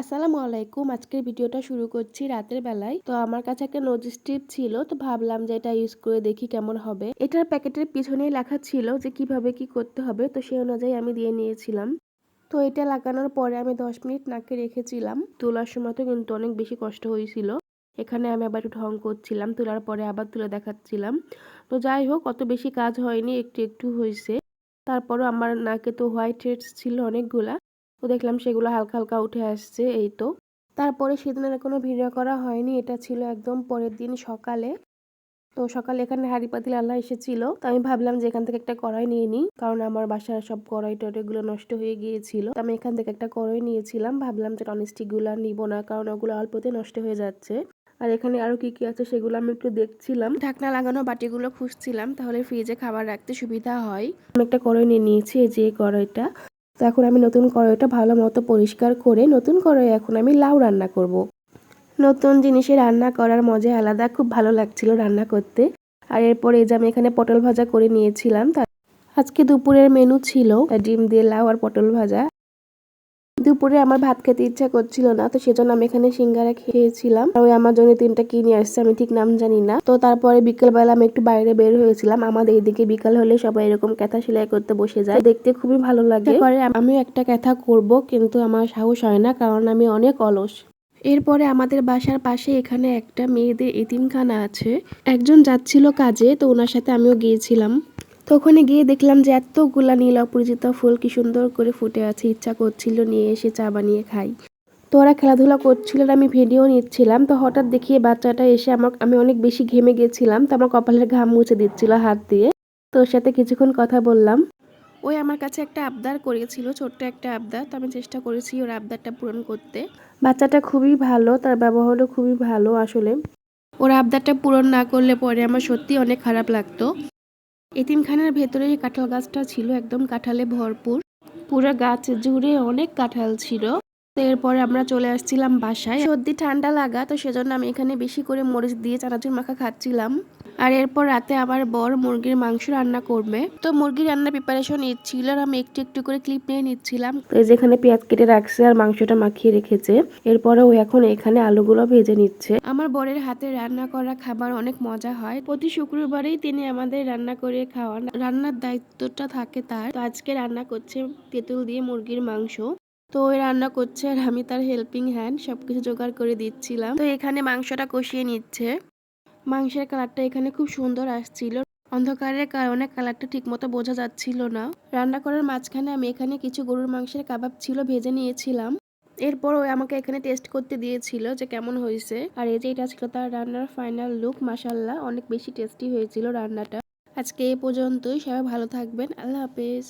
আসসালামু আলাইকুম। আজকের ভিডিওটা শুরু করছি রাতের বেলায়। তো আমার কাছে একটা নোজ স্ট্রিপ ছিল, তো ভাবলাম যে এটা ইউজ করে দেখি কেমন হবে। এটার প্যাকেটের পিছনেই লেখা ছিল যে কীভাবে কি করতে হবে, তো সেই অনুযায়ী আমি দিয়ে নিয়েছিলাম। তো এটা লাগানোর পরে আমি দশ মিনিট নাকে রেখেছিলাম। তোলার সময় তো কিন্তু অনেক বেশি কষ্ট হয়েছিল। এখানে আমি আবার একটু ঢং করছিলাম, তোলার পরে আবার তুলে দেখাচ্ছিলাম। তো যাই হোক, অত বেশি কাজ হয়নি, একটু একটু হয়েছে। তারপরও আমার নাকে তো হোয়াইট হেডস ছিল অনেকগুলা। তো দেখলাম সেগুলো হালকা হালকা উঠে আসছে এই তো। তারপরে সেদিনের কোনো ভিডিও করা হয়নি, এটা ছিল একদম পরের দিন সকালে। তো সকালে এখানে হাড়ি পাতিল আল্লাহ এসেছিল, তো আমি ভাবলাম যে এখান থেকে একটা কড়াই নিয়ে নিই, কারণ আমার বাসার সব কড়াই টড়াইগুলো নষ্ট হয়ে গিয়েছিল। তো আমি এখান থেকে একটা কড়াই নিয়েছিলাম, ভাবলাম যে ননস্টিকগুলো আর নিবো না, কারণ ওগুলো অল্পতে নষ্ট হয়ে যাচ্ছে। আর এখানে আরও কি কি আছে সেগুলো আমি একটু দেখছিলাম। ঢাকনা লাগানো বাটিগুলো খুঁজছিলাম, তাহলে ফ্রিজে খাবার রাখতে সুবিধা হয়। আমি একটা কড়াই নিয়ে নিয়েছি, এই যে কড়াইটা। তো এখন আমি নতুন কড়াইটা ভালো মতো পরিষ্কার করে নতুন কড়াই এখন আমি লাউ রান্না করব। নতুন জিনিসে রান্না করার মজা আলাদা, খুব ভালো লাগছিল রান্না করতে আর এরপরে এই যে আমি এখানে পটল ভাজা করে নিয়েছিলাম আজকে দুপুরের মেনু ছিল, ডিম দিয়ে লাউ আর পটল ভাজা দুপুরে আমার ভাত খেতে ইচ্ছা করছিল না, তো সেজন্য আমি এখানে সিঙ্গারা খেয়েছিলাম। ওই আমার জন্য তিনটা কিনে আসছে আমি ঠিক নাম জানি না। তো তারপরে বিকেলবেলা আমি একটু বাইরে বের হয়েছিলাম। আমাদের এদিকে বিকাল হলে সবাই এরকম ক্যাথা সেলাই করতে বসে যায়। দেখতে খুবই ভালো লাগে। পরে আমিও একটা ক্যাথা করব, কিন্তু আমার সাহস হয় না, কারণ আমি অনেক অলস। এরপরে আমাদের বাসার পাশে এখানে একটা মেয়েদের এতিমখানা আছে। একজন যাচ্ছিল কাজে, তো ওনার সাথে আমিও গিয়েছিলাম। তো ওখানে গিয়ে দেখলাম যে এতগুলা নীল অপরিচিত ফুল কি সুন্দর করে ফুটে আছে, ইচ্ছা করছিল নিয়ে এসে চা বানিয়ে খাই। তো ওরা খেলাধুলা করছিল আমি ভিডিও নিচ্ছিলাম। তো হঠাৎ দেখিয়ে বাচ্চাটা এসে আমার, আমি অনেক বেশি ঘেমে গেছিলাম। তো আমার কপালের ঘাম মুছে দিচ্ছিল হাত দিয়ে। তো ওর সাথে কিছুক্ষণ কথা বললাম। ওই আমার কাছে একটা আবদার করেছিল, ছোট্ট একটা আবদার। তো আমি চেষ্টা করেছি ওর আবদারটা পূরণ করতে। বাচ্চাটা খুবই ভালো, তার ব্যবহারও খুবই ভালো আসলে। ওর আবদারটা পূরণ না করলে পরে আমার সত্যি অনেক খারাপ লাগতো। এতিমখানার ভেতরে কাঁঠাল গাছটা ছিল, একদম কাঁঠালে ভরপুর। পুরো গাছ জুড়ে অনেক কাঁঠাল ছিল। এরপরে আমরা চলে আসছিলাম বাসায়। সর্দি ঠান্ডা লাগা, তো সেজন্য আমি এখানে বেশি করে মরিচ দিয়ে চানাচুর মাখা খাচ্ছিলাম। আর এরপর রাতে আবার বর মুরগির মাংস রান্না করবে। তো মুরগির রান্নার প্রিপারেশন নিচ্ছিল আর আমি একটু একটু করে ক্লিপ নিয়ে নিচ্ছিলাম। তো যেখানে পেঁয়াজ কেটে রাখছে আর মাংসটা মাখিয়ে রেখেছে। এরপরে ও এখন এখানে আলুগুলো ভেজে নিচ্ছে। আমার বরের হাতে রান্না করা খাবার অনেক মজা হয়। প্রতি শুক্রবারেই তিনি আমাদের রান্না করে খাওয়ান। রান্নার দায়িত্বটা থাকে তার। তো আজকে রান্না করছে তেঁতুল দিয়ে মুরগির মাংস। তো ওই রান্না করছে আর আমি তার হেল্পিং হ্যান্ড সবকিছু জোগাড় করে দিচ্ছিলাম। তো এখানে মাংসটা কষিয়ে নিচ্ছে। মাংসের কালারটা এখানে খুব সুন্দর আসছিল। অন্ধকারের কারণে কালারটা ঠিক মতো বোঝা যাচ্ছিল না। রান্না করার মাঝখানে আমি এখানে কিছু গরুর মাংসের কাবাব ছিল ভেজে নিয়েছিলাম। এরপর ওই আমাকে এখানে টেস্ট করতে দিয়েছিল যে কেমন হয়েছে। আর এই যে এটা ছিল তার রান্নার ফাইনাল লুক মাসাল্লাহ অনেক বেশি টেস্টি হয়েছিল রান্নাটা। আজকে এ পর্যন্তই, সবাই ভালো থাকবেন, আল্লাহ হাফেজ।